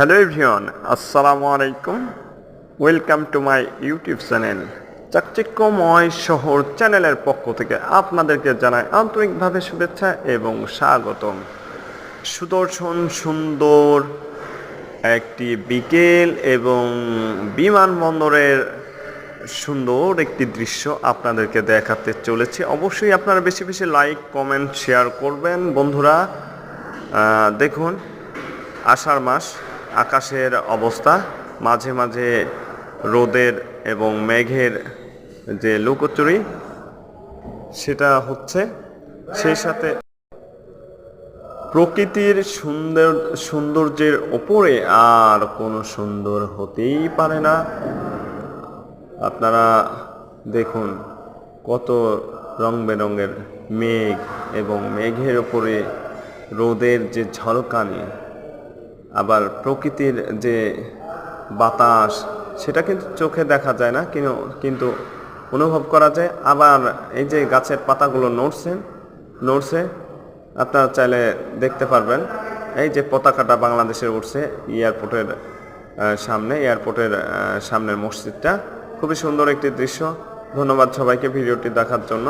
Hello everyone, আসসালামু আলাইকুম। Welcome to my YouTube channel, চাকচিক্যময় শহর চ্যানেলের পক্ষ থেকে আপনাদেরকে জানাই আন্তরিকভাবে শুভেচ্ছা এবং স্বাগতম। সুদর্শন সুন্দর একটি বিকেল এবং বিমানবন্দরের সুন্দর একটি দৃশ্য আপনাদেরকে দেখাতে চলেছি। অবশ্যই আপনারা বেশি বেশি লাইক, কমেন্ট, শেয়ার করবেন। বন্ধুরা দেখুন, আষাঢ় মাস আকাশের অবস্থা, মাঝে মাঝে রোদের এবং মেঘের যে লুকোচুরি, সেটা হচ্ছে সেই সাথে প্রকৃতির সুন্দর, সৌন্দর্যের ওপরে আর কোনো সুন্দর হতেই পারে না। আপনারা দেখুন কত রং বেরঙের মেঘ এবং মেঘের ওপরে রোদের যে ঝলকানি আবার প্রকৃতির যে বাতাস, সেটা কিন্তু চোখে দেখা যায় না কিন্তু অনুভব করা যায়। আবার এই যে গাছের পাতাগুলো নড়ছে নড়ছে, আপনারা চাইলে দেখতে পারবেন। এই যে পতাকাটা বাংলাদেশের উঠছে এয়ারপোর্টের সামনে, এয়ারপোর্টের সামনের মসজিদটা। খুবই সুন্দর একটি দৃশ্য। ধন্যবাদ সবাইকে ভিডিওটি দেখার জন্য।